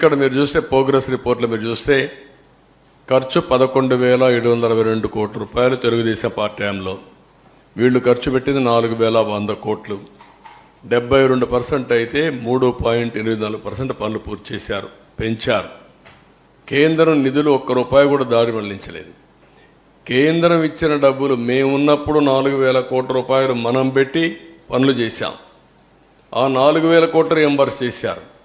ఇక్కడ మీరు చూస్తే ప్రోగ్రెస్ రిపోర్ట్లో మీరు చూస్తే ఖర్చు పదకొండు వేల ఏడు వందల అరవై రెండు కోట్ల రూపాయలు తెలుగుదేశం పార్టీ హయాంలో. వీళ్ళు ఖర్చు పెట్టింది నాలుగు వేల వంద కోట్లు. డెబ్బై రెండు పర్సెంట్ అయితే మూడు పాయింట్ ఎనిమిది నాలుగు పర్సెంట్ పనులు పూర్తి చేశారు పెంచారు. కేంద్రం నిధులు ఒక్క రూపాయి కూడా దారి మళ్ళించలేదు. కేంద్రం ఇచ్చిన డబ్బులు మేమున్నప్పుడు నాలుగు వేల కోట్ల రూపాయలు మనం పెట్టి పనులు చేశాం. ఆ నాలుగు వేల కోట్లు ఎంబర్స్ చేశారు.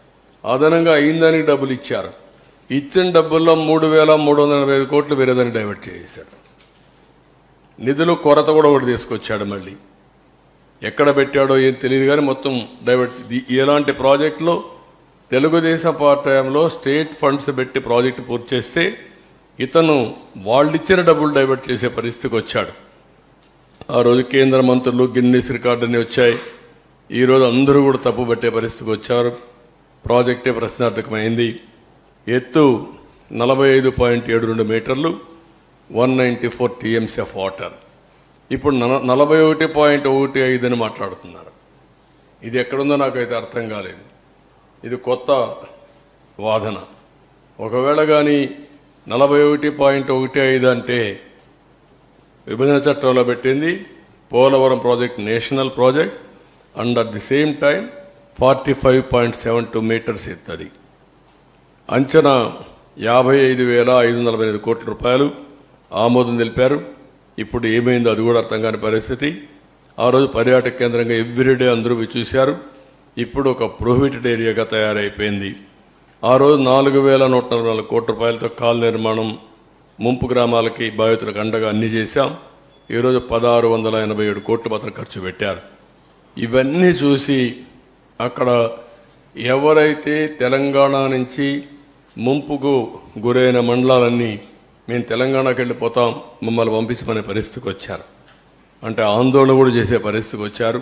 అదనంగా అయిందానికి డబ్బులు ఇచ్చారు. ఇచ్చిన డబ్బుల్లో మూడు వేల మూడు వందల ఎనభై ఐదు కోట్లు వేరేదాన్ని డైవర్ట్ చేశాడు నిధులు కొరత కూడా ఒకటి తీసుకొచ్చాడు మళ్ళీ. ఎక్కడ పెట్టాడో ఏం తెలియదు కానీ మొత్తం డైవర్ట్ ఎలాంటి ఇలాంటి ప్రాజెక్టులో తెలుగుదేశం పార్టీ స్టేట్ ఫండ్స్ పెట్టి ప్రాజెక్టు పూర్తి చేస్తే ఇతను వాళ్ళిచ్చిన డబ్బులు డైవర్ట్ చేసే పరిస్థితికి వచ్చాడు. ఆ రోజు కేంద్ర మంత్రులు గిన్నీస్ రికార్డుని వచ్చాయి. ఈరోజు అందరూ కూడా తప్పు పట్టే పరిస్థితికి వచ్చారు. ప్రాజెక్టే ప్రశ్నార్థకమైంది. ఎత్తు నలభై ఐదు పాయింట్ ఏడు రెండు మీటర్లు one ninety four TMC of water. ఇప్పుడు నల- నలభై ఒకటి పాయింట్ ఒకటి ఐదు అని మాట్లాడుతున్నారు. ఇది ఎక్కడుందో నాకైతే అర్థం కాలేదు. ఇది కొత్త వాదన. ఒకవేళ కానీ నలభై ఒకటి పాయింట్ ఒకటి ఐదు అంటే విభజన చట్టంలో పెట్టింది Polavaram project national project and at the same time forty five point seven two meters ఎత్తది. అంచనా యాభై ఐదు వేల ఐదు వందల నలభై ఐదు కోట్ల రూపాయలు ఆమోదం తెలిపారు. ఇప్పుడు ఏమైందో అది కూడా అర్థం కాని పరిస్థితి. ఆ రోజు పర్యాటక కేంద్రంగా ఎవ్రీడే అందరూ చూశారు. ఇప్పుడు ఒక ప్రొహిబిటెడ్ ఏరియాగా తయారైపోయింది. ఆ రోజు నాలుగు వేల నూట నలభై నాలుగు కోట్ల రూపాయలతో కాల్ నిర్మాణం ముంపు గ్రామాలకి బాధితులకు అండగా అన్ని చేశాం. ఈరోజు పదహారు వందల ఎనభై ఏడు కోట్లు మాత్రం ఖర్చు పెట్టారు. ఇవన్నీ చూసి అక్కడ ఎవరైతే తెలంగాణ నుంచి ముంపుకు గురైన మండలాలన్నీ మేము తెలంగాణకి వెళ్ళిపోతాం మమ్మల్ని పంపించమనే పరిస్థితికి వచ్చారు. అంటే ఆందోళన కూడా చేసే పరిస్థితికి వచ్చారు.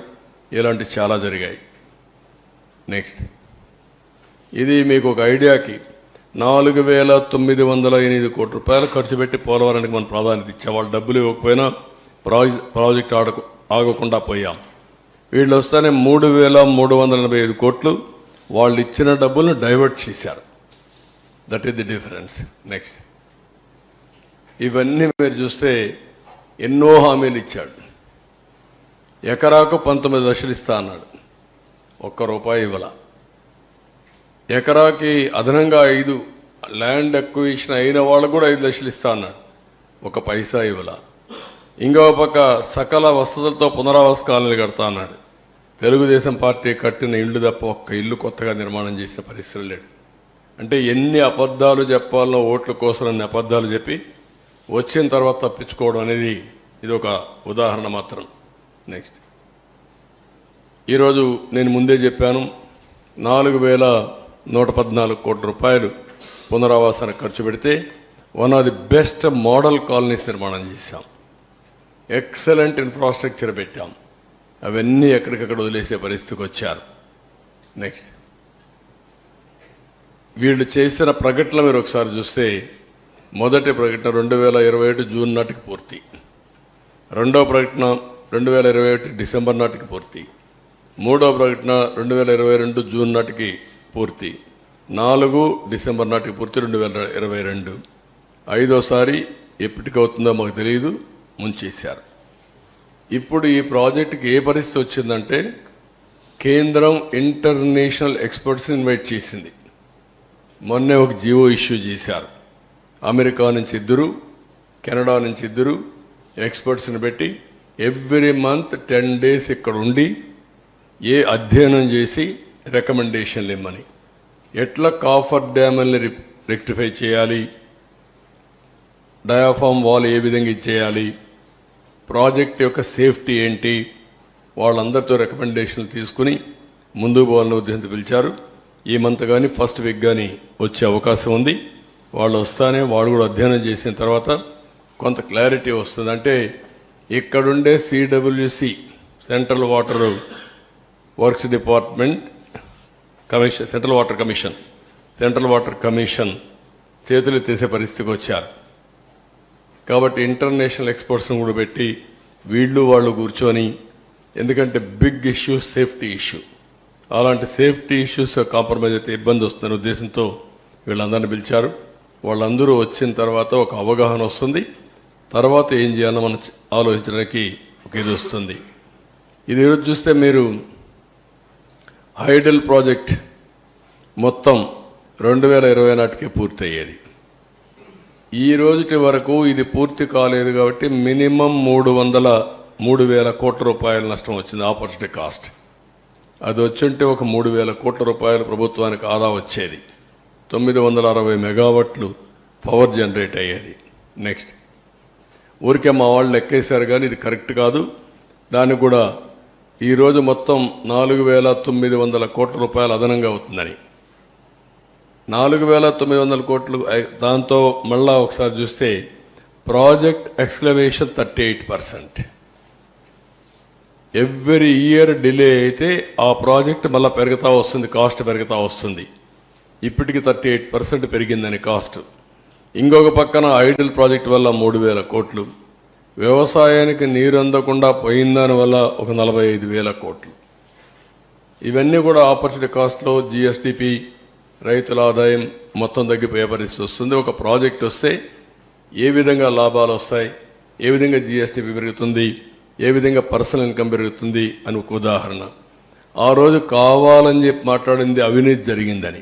ఇలాంటి చాలా జరిగాయి. నెక్స్ట్ ఇది మీకు ఒక ఐడియాకి. నాలుగు వేల తొమ్మిది వందల ఎనిమిది కోట్ల రూపాయలు ఖర్చు పెట్టి పోలవరానికి మనం ప్రాధాన్యత ఇచ్చాం. వాళ్ళు డబ్బులు ఇవ్వకపోయినా ప్రాజెక్ట్ ప్రాజెక్ట్ ఆడకు ఆగకుండా పోయాం. వీళ్ళు వస్తేనే మూడు వేల మూడు వందల ఎనభై ఐదు కోట్లు వాళ్ళు ఇచ్చిన డబ్బులను డైవర్ట్ చేశారు. That is the difference next ఇవన్నీ మీరు చూస్తే ఎన్నో హామీలు ఇచ్చాడు. ఎకరాకు పంతొమ్మిది లక్షలు ఇస్తా అన్నాడు. ఒక్క రూపాయి ఇవ్వాల. ఎకరాకి అదనంగా ఐదు ల్యాండ్ ఎక్విజిషన్ అయిన వాళ్ళకు కూడా ఐదు లక్షలు ఇస్తా అన్నాడు. ఒక పైసా ఇవ్వాల. ఇంకో పక్క సకల వసతులతో పునరావాస కాలనీలు కడతా అన్నాడు. తెలుగుదేశం పార్టీ కట్టిన ఇల్లు తప్ప ఒక్క ఇల్లు కొత్తగా నిర్మాణం చేసిన పరిస్థితులు లేడు. అంటే ఎన్ని అబద్ధాలు చెప్పాలనో ఓట్ల కోసం అన్ని అబద్ధాలు చెప్పి వచ్చిన తర్వాత తప్పించుకోవడం అనేది ఇది ఒక ఉదాహరణ మాత్రం. నెక్స్ట్ ఈరోజు నేను ముందే చెప్పాను నాలుగు వేల నూట పద్నాలుగు కోట్ల రూపాయలు పునరావాసానికి ఖర్చు పెడితే one of the best model colonies నిర్మాణం చేశాం. ఎక్సలెంట్ ఇన్ఫ్రాస్ట్రక్చర్ పెట్టాం. అవన్నీ ఎక్కడికక్కడ వదిలేసే పరిస్థితికి వచ్చారు. నెక్స్ట్ వీళ్ళు చేసిన ప్రకటన మీరు ఒకసారి చూస్తే మొదటి ప్రకటన రెండు వేల ఇరవై ఒకటి జూన్ నాటికి పూర్తి. రెండో ప్రకటన రెండు వేల ఇరవై ఒకటి డిసెంబర్ నాటికి పూర్తి. మూడో ప్రకటన రెండు వేల ఇరవై రెండు జూన్ నాటికి పూర్తి. నాలుగు డిసెంబర్ నాటికి పూర్తి రెండు వేల ఇరవై రెండు. ఐదోసారి ఎప్పటికవుతుందో మాకు తెలియదు ముంచేశారు. ఇప్పుడు ఈ ప్రాజెక్టుకి ఏ పరిస్థితి వచ్చిందంటే కేంద్రం ఇంటర్నేషనల్ ఎక్స్పర్ట్స్ ఇన్వైట్ చేసింది. మొన్నే ఒక జియో ఇష్యూ చేశారు. అమెరికా నుంచి ఇద్దరు కెనడా నుంచి ఇద్దరు ఎక్స్పర్ట్స్ని పెట్టి ఎవ్రీ మంత్ టెన్ డేస్ ఇక్కడ ఉండి ఏ అధ్యయనం చేసి రికమెండేషన్లు ఇమ్మని. ఎట్లా కాఫర్ డ్యామ్ని రెక్టిఫై చేయాలి? డయాఫామ్ వాల్ ఏ విధంగా ఇచ్చేయాలి? ప్రాజెక్ట్ యొక్క సేఫ్టీ ఏంటి? వాళ్ళందరితో రికమెండేషన్లు తీసుకుని ముందుకు పోవాలని ఉద్దేశంతో పిలిచారు. ఈ మంత్ కానీ ఫస్ట్ వీక్ కానీ వచ్చే అవకాశం ఉంది. వాళ్ళు వస్తానే వాళ్ళు కూడా అధ్యయనం చేసిన తర్వాత కొంత క్లారిటీ వస్తుంది. అంటే ఇక్కడుండే CWC central water works department commission central water commission central water commission చేతులు తీసే పరిస్థితికి వచ్చారు. కాబట్టి ఇంటర్నేషనల్ ఎక్స్పర్ట్స్ని కూడా పెట్టి వీళ్ళు వాళ్ళు కూర్చొని ఎందుకంటే బిగ్ ఇష్యూ సేఫ్టీ ఇష్యూ అలాంటి సేఫ్టీ ఇష్యూస్ కాంప్రమైజ్ అయితే ఇబ్బంది వస్తుందనే ఉద్దేశంతో వీళ్ళందరిని పిలిచారు. వాళ్ళందరూ వచ్చిన తర్వాత ఒక అవగాహన వస్తుంది. తర్వాత ఏం చేయాలో మనం ఆలోచించడానికి ఒక ఇది వస్తుంది. ఇది ఈరోజు చూస్తే మీరు హైడల్ ప్రాజెక్ట్ మొత్తం రెండు వేల ఇరవై నాటికే పూర్తయ్యేది. ఈ రోజుటి వరకు ఇది పూర్తి కాలేదు కాబట్టి మినిమం మూడు వందల మూడు వేల కోట్ల రూపాయల నష్టం వచ్చింది ఆపర్చునిటీ కాస్ట్. అది వచ్చుంటే ఒక మూడు వేల కోట్ల రూపాయలు ప్రభుత్వానికి ఆదా వచ్చేది. తొమ్మిది వందల అరవై మెగావాట్లు పవర్ జనరేట్ అయ్యేది. నెక్స్ట్. ఊరికే మా వాళ్ళు లెక్కేశారు కానీ ఇది కరెక్ట్ కాదు. దానికి కూడా ఈరోజు మొత్తం నాలుగు వేల తొమ్మిది వందల కోట్ల రూపాయలు అదనంగా అవుతుందని. నాలుగు వేల తొమ్మిది వందల కోట్లు దాంతో మళ్ళా ఒకసారి చూస్తే project excavation thirty eight percent. Every year delay అయితే ఆ ప్రాజెక్ట్ మళ్ళీ పెరుగుతూ వస్తుంది కాస్ట్ పెరుగుతూ వస్తుంది. ఇప్పటికి థర్టీ ఎయిట్ పర్సెంట్ పెరిగిందని కాస్ట్. ఇంకొక పక్కన ఐడిల్ ప్రాజెక్ట్ వల్ల మూడు వేల కోట్లు. వ్యవసాయానికి నీరు అందకుండా పోయిందాని వల్ల ఒక నలభై ఐదు వేల కోట్లు. ఇవన్నీ కూడా ఆపర్చునిటీ కాస్ట్లో జిఎస్టిపి రైతుల ఆదాయం మొత్తం తగ్గిపోయే పరిస్థితి వస్తుంది. ఒక ప్రాజెక్ట్ వస్తే ఏ విధంగా లాభాలు వస్తాయి ఏ విధంగా జిఎస్టీ పెరుగుతుంది ఏ విధంగా పర్సనల్ ఇన్కమ్ పెరుగుతుంది అని ఒక ఉదాహరణ. ఆ రోజు కావాలని చెప్పి మాట్లాడింది అవినీతి జరిగిందని.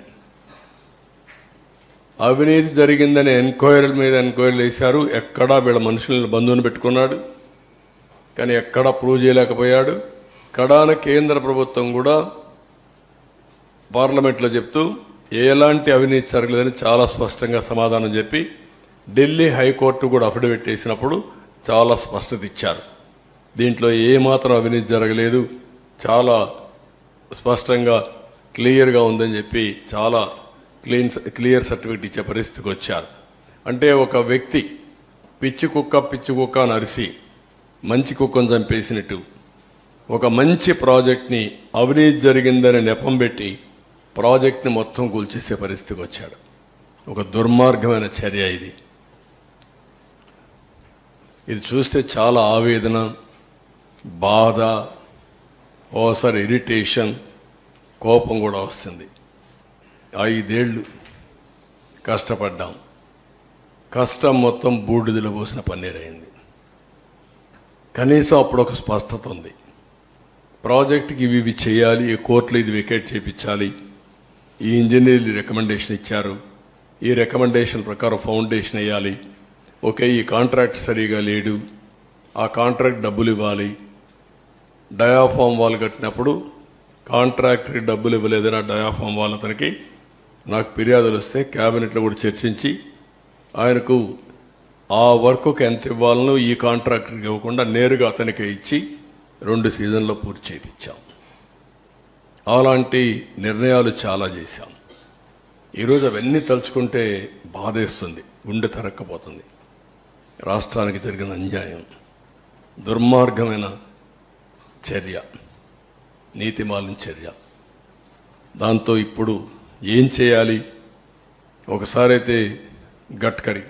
అవినీతి జరిగిందని ఎంక్వైరీల మీద ఎంక్వైరీలు వేశారు. ఎక్కడా వీళ్ళ మనుషులను బంధువుని పెట్టుకున్నాడు. కానీ ఎక్కడా ప్రూవ్ చేయలేకపోయాడు. కడాన కేంద్ర ప్రభుత్వం కూడా పార్లమెంట్లో చెప్తూ ఎలాంటి అవినీతి జరగలేదని చాలా స్పష్టంగా సమాధానం చెప్పి ఢిల్లీ హైకోర్టు కూడా అఫిడవిట్ వేసినప్పుడు చాలా స్పష్టత ఇచ్చారు. దీంట్లో ఏమాత్రం అవినీతి జరగలేదు. చాలా స్పష్టంగా క్లియర్గా ఉందని చెప్పి చాలా క్లీన్ క్లియర్ సర్టిఫికేట్ ఇచ్చే పరిస్థితికి వచ్చారు. అంటే ఒక వ్యక్తి పిచ్చి కుక్క పిచ్చి కుక్క అని అరిసి మంచి కుక్కను చంపేసినట్టు ఒక మంచి ప్రాజెక్ట్ని అవినీతి జరిగిందని నెపం పెట్టి ప్రాజెక్ట్ని మొత్తం కూల్చేసే పరిస్థితికి వచ్చాడు. ఒక దుర్మార్గమైన చర్య ఇది. ఇది చూస్తే చాలా ఆవేదన బాధ ఓసారి ఇరిటేషన్ కోపం కూడా వస్తుంది. ఐదేళ్ళు కష్టపడ్డాం. కష్టం మొత్తం బూడిదలో పోసిన పన్నీరైంది కనీసం అప్పుడు ఒక స్పష్టత ఉంది. ప్రాజెక్ట్కి ఇవి ఇవి చేయాలి ఈ కోర్టులు ఇది వికెట్ చేయించాలి ఈ ఇంజనీర్లు రికమెండేషన్ ఇచ్చారు. ఈ రికమెండేషన్ ప్రకారం ఫౌండేషన్ వేయాలి. ఓకే ఈ కాంట్రాక్ట్ సరిగా లేడు. ఆ కాంట్రాక్ట్ డబ్బులు ఇవ్వాలి. డయాఫామ్ వాల్ కట్టినప్పుడు కాంట్రాక్టర్కి డబ్బులు ఇవ్వలేదని ఆ డయాఫామ్ వాల్ అతనికి నాకు ఫిర్యాదులు వస్తే క్యాబినెట్లో కూడా చర్చించి ఆయనకు ఆ వర్క్కి ఎంత ఇవ్వాలనో ఈ కాంట్రాక్టర్కి ఇవ్వకుండా నేరుగా అతనికే ఇచ్చి రెండు సీజన్లో పూర్తి చేయించాం. అలాంటి నిర్ణయాలు చాలా చేశాం. ఈరోజు అవన్నీ తలుచుకుంటే బాధేస్తుంది గుండె తరక్కపోతుంది. రాష్ట్రానికి జరిగిన అన్యాయం దుర్మార్గమైన చర్య నీతిమాలిన చర్య. దాంతో ఇప్పుడు ఏం చేయాలి? ఒకసారి అయితే గట్కరి.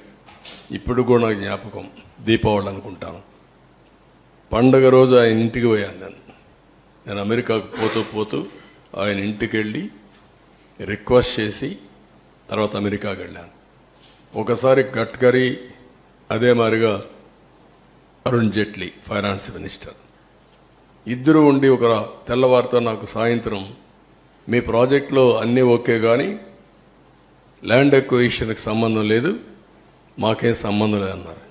ఇప్పుడు కూడా నాకు జ్ఞాపకం దీపావళి అనుకుంటాను. పండగ రోజు ఆయన ఇంటికి పోయాను నేను. నేను అమెరికాకు పోతూ పోతూ ఆయన ఇంటికి వెళ్ళి రిక్వెస్ట్ చేసి తర్వాత అమెరికాకి వెళ్ళాను. ఒకసారి గడ్కరీ అదే మాదిరిగా అరుణ్ జైట్లీ ఫైనాన్స్ మినిస్టర్. ఇద్దరు ఉండి ఒక తెల్లవారితో నాకు సాయంత్రం మీ ప్రాజెక్ట్లో అన్నీ ఓకే కానీ ల్యాండ్ ఎక్వేషన్కి సంబంధం లేదు మాకేం సంబంధం లేదన్నారు.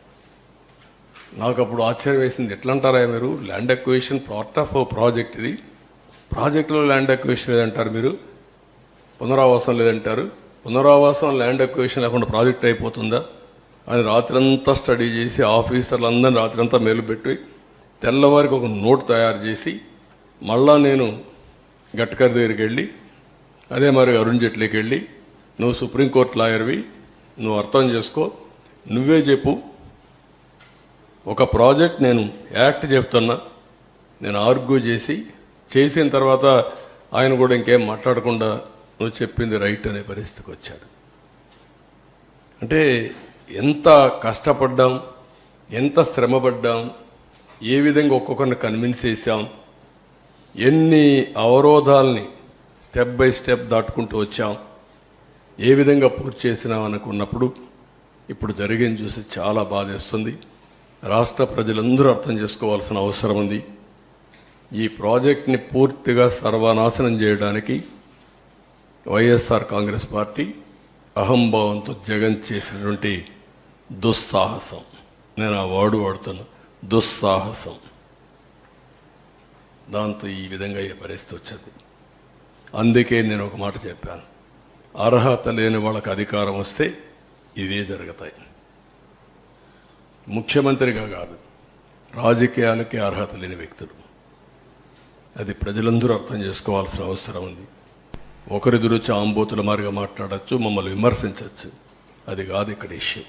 నాకు అప్పుడు ఆశ్చర్యం వేసింది. ఎట్లా అంటారా మీరు land acquisition part of project ఇది. ప్రాజెక్టులో ల్యాండ్ ఎక్వేషన్ లేదంటారు మీరు. పునరావాసం లేదంటారు. పునరావాసం ల్యాండ్ ఎక్వేషన్ లేకుండా ప్రాజెక్ట్ అయిపోతుందా? అని రాత్రంతా స్టడీ చేసి ఆఫీసర్లు అందరినీ రాత్రంతా మేలుపెట్టి తెల్లవారికి ఒక నోట్ తయారు చేసి మళ్ళా నేను గట్కర్ దగ్గరికి వెళ్ళి అదే మరి అరుణ్ జైట్లీకి వెళ్ళి నువ్వు సుప్రీంకోర్టు లాయర్వి నువ్వు అర్థం చేసుకో నువ్వే చెప్పు ఒక ప్రాజెక్ట్ నేను యాక్ట్ చెప్తున్నా నేను ఆర్గ్యూ చేసి చేసిన తర్వాత ఆయన కూడా ఇంకేం మాట్లాడకుండా నువ్వు చెప్పింది రైట్ అనే పరిస్థితికి వచ్చాడు. అంటే ఎంత కష్టపడ్డాం ఎంత శ్రమపడ్డాం ఏ విధంగా ఒక్కొక్కరిని కన్విన్స్ చేశాం ఎన్ని అవరోధాలని స్టెప్ బై స్టెప్ దాటుకుంటూ వచ్చాం ఏ విధంగా పూర్తి చేసినాం అనుకున్నప్పుడు ఇప్పుడు జరిగింది చూసి చాలా బాధేస్తుంది. రాష్ట్ర ప్రజలందరూ అర్థం చేసుకోవాల్సిన అవసరం ఉంది. ఈ ప్రాజెక్ట్ని పూర్తిగా సర్వనాశనం చేయడానికి వైఎస్ఆర్ కాంగ్రెస్ పార్టీ అహంభావంతో జగన్ చేసినటువంటి దుస్సాహసం. నేను ఆ వాడు వాడుతున్నా దుస్సాహసం. దాంతో ఈ విధంగా ఈ పరిస్థితి వచ్చింది? అందుకే నేను ఒక మాట చెప్పాను. అర్హత లేని వాళ్ళకి అధికారం వస్తే ఇవే జరుగుతాయి. ముఖ్యమంత్రిగా కాదు రాజకీయాలకి అర్హత లేని వ్యక్తులు. అది ప్రజలందరూ అర్థం చేసుకోవాల్సిన అవసరం ఉంది. ఒకరిదురుచి ఆంబోతుల మారిగా మాట్లాడచ్చు మమ్మల్ని విమర్శించవచ్చు అది కాదు ఇక్కడ ఇష్యూ.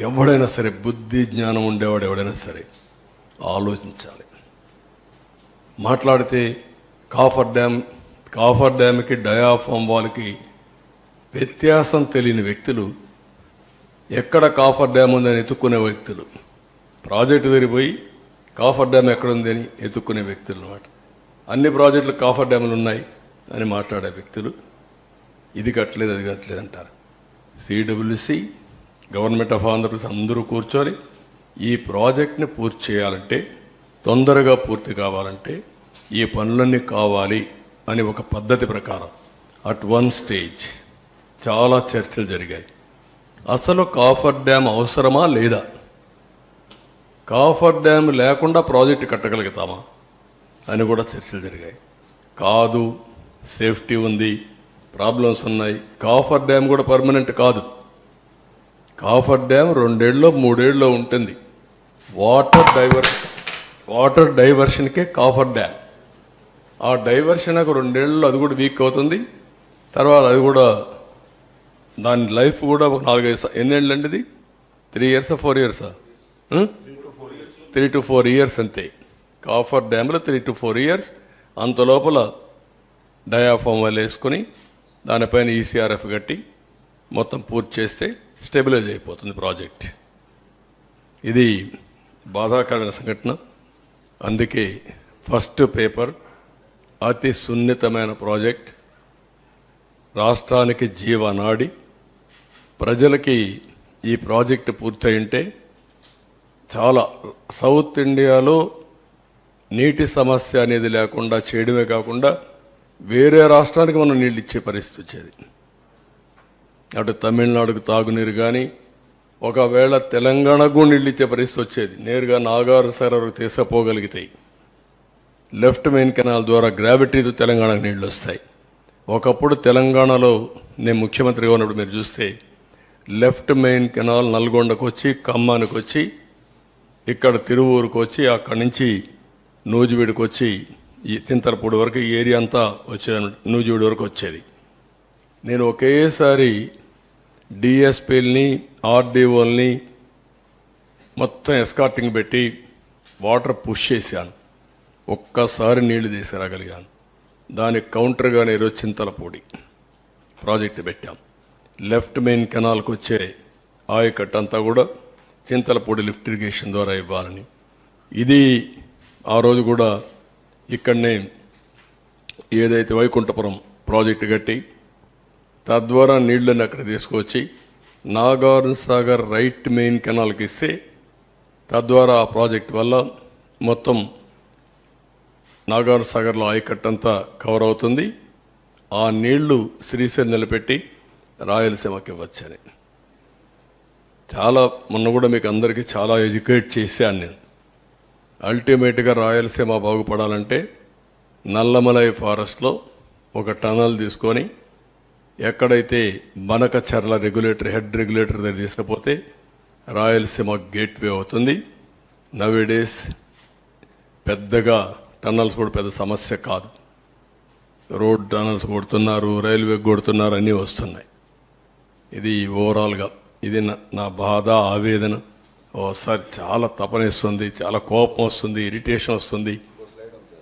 ఎవడైనా సరే బుద్ధి జ్ఞానం ఉండేవాడు ఎవడైనా సరే ఆలోచించాలి. మాట్లాడితే కాఫర్ డ్యామ్ కాఫర్ డ్యామ్కి డయాఫామ్ వాళ్ళకి వ్యత్యాసం తెలియని వ్యక్తులు ఎక్కడ కాఫర్ డ్యామ్ ఉందని ఎత్తుక్కునే వ్యక్తులు. ప్రాజెక్టు తిరిగిపోయి కాఫర్ డ్యామ్ ఎక్కడుంది అని ఎత్తుక్కునే వ్యక్తులు అనమాట అన్ని ప్రాజెక్టులు కాఫర్ డ్యాములు ఉన్నాయి అని మాట్లాడే వ్యక్తులు. ఇది కట్టలేదు అది కట్టలేదు అంటారు. సిడబ్ల్యూసి గవర్నమెంట్ ఆఫ్ ఆంధ్రప్రదేశ్ అందరూ కూర్చొని ఈ ప్రాజెక్ట్ని పూర్తి చేయాలంటే తొందరగా పూర్తి కావాలంటే ఈ పనులన్నీ కావాలి అని ఒక పద్ధతి ప్రకారం. అట్ వన్ స్టేజ్ చాలా చర్చలు జరిగాయి. అసలు కాఫర్ డ్యామ్ అవసరమా లేదా? కాఫర్ డ్యామ్ లేకుండా ప్రాజెక్ట్ కట్టగలుగుతామా? అని కూడా చర్చలు జరిగాయి. కాదు సేఫ్టీ ఉంది ప్రాబ్లమ్స్ ఉన్నాయి. కాఫర్ డ్యామ్ కూడా పర్మనెంట్ కాదు. కాఫర్ డ్యామ్ రెండేళ్ళలో మూడేళ్ళలో ఉంటుంది. వాటర్ డైవర్ వాటర్ డైవర్షన్కే కాఫర్ డ్యామ్. ఆ డైవర్షన్ ఒక రెండేళ్ళలో అది కూడా వీక్ అవుతుంది. తర్వాత అది కూడా దాని లైఫ్ కూడా ఒక నాలుగైదు ఎన్నేళ్ళు అండి ఇది త్రీ ఇయర్సా ఫోర్ ఇయర్సా? త్రీ టు ఫోర్ ఇయర్స్ అంతే. కాఫర్ డ్యామ్లో త్రీ టు ఫోర్ ఇయర్స్. అంత లోపల డయాఫామ్ వాళ్ళు వేసుకొని దానిపైన ఈసీఆర్ఎఫ్ కట్టి మొత్తం పూర్తి చేస్తే స్టెబిలైజ్ అయిపోతుంది ప్రాజెక్ట్. ఇది బాధాకరమైన సంఘటన. అందుకే ఫస్ట్ పేపర్ అతి సున్నితమైన ప్రాజెక్ట్. రాష్ట్రానికి జీవనాడి. ప్రజలకి ఈ ప్రాజెక్టు పూర్తయింటే చాలా సౌత్ ఇండియాలో నీటి సమస్య అనేది లేకుండా చేయడమే కాకుండా వేరే రాష్ట్రానికి మనం నీళ్ళు ఇచ్చే పరిస్థితి వచ్చేది. అటు తమిళనాడుకు తాగునీరు కానీ ఒకవేళ తెలంగాణకు నీళ్ళు ఇచ్చే పరిస్థితి వచ్చేది. నేరుగా నాగారు సరవరకు తీసుకుపోగలిగితాయి లెఫ్ట్ మెయిన్ కెనాల్ ద్వారా గ్రావిటీతో తెలంగాణకు నీళ్ళు వస్తాయి. ఒకప్పుడు తెలంగాణలో నేను ముఖ్యమంత్రిగా ఉన్నప్పుడు మీరు చూస్తే లెఫ్ట్ మెయిన్ కెనాల్ నల్గొండకు వచ్చి ఖమ్మానికి వచ్చి ఇక్కడ తిరువూరుకు వచ్చి అక్కడి నుంచి నూజివీడికి వచ్చి ఈ వరకు ఈ ఏరియా అంతా వచ్చేది నూజివీడు వరకు వచ్చేది. నేను ఒకేసారి డిఎస్పీలని ఆర్డీఓల్ని మొత్తం ఎస్కార్టింగ్ పెట్టి వాటర్ పుష్ చేశాను. ఒక్కసారి నీళ్ళు తీసుకురాగలిగాను దానికి కౌంటర్గానే ఈరోజు చింతలపూడి ప్రాజెక్ట్ పెట్టాం. లెఫ్ట్ మెయిన్ కెనాల్కి వచ్చే ఆయకట్ అంతా కూడా చింతలపూడి లిఫ్ట్ ఇరిగేషన్ ద్వారా ఇవ్వాలని. ఇది ఆ రోజు కూడా ఇక్కడనే ఏదైతే వైకుంఠపురం ప్రాజెక్టు కట్టి తద్వారా నీళ్ళను అక్కడ తీసుకొచ్చి నాగార్జున సాగర్ రైట్ మెయిన్ కెనాల్కి ఇస్తే తద్వారా ఆ ప్రాజెక్ట్ వల్ల మొత్తం నాగార్జున సాగర్లో ఆయకట్టంతా కవర్ అవుతుంది. ఆ నీళ్ళు శ్రీశైలం నిలబెట్టి రాయలసీమకి ఇవ్వచ్చని చాలా మొన్న కూడా మీకు అందరికీ చాలా ఎడ్యుకేట్ చేశాను నేను. అల్టిమేట్గా రాయలసీమ బాగుపడాలంటే నల్లమలై ఫారెస్ట్లో ఒక టనల్ తీసుకొని ఎక్కడైతే బనకచర్ల రెగ్యులేటర్ హెడ్ రెగ్యులేటర్ దగ్గర తీసుకపోతే రాయలసీమ గేట్వే అవుతుంది. నవేడేస్ పెద్దగా టన్నల్స్ కూడా పెద్ద సమస్య కాదు. రోడ్ టనల్స్ కొడుతున్నారు రైల్వే కొడుతున్నారు అన్నీ వస్తున్నాయి. ఇది ఓవరాల్గా. ఇది నా- నా బాధ ఆవేదన. ఓసారి చాలా తపనిస్తుంది చాలా కోపం వస్తుంది ఇరిటేషన్ వస్తుంది.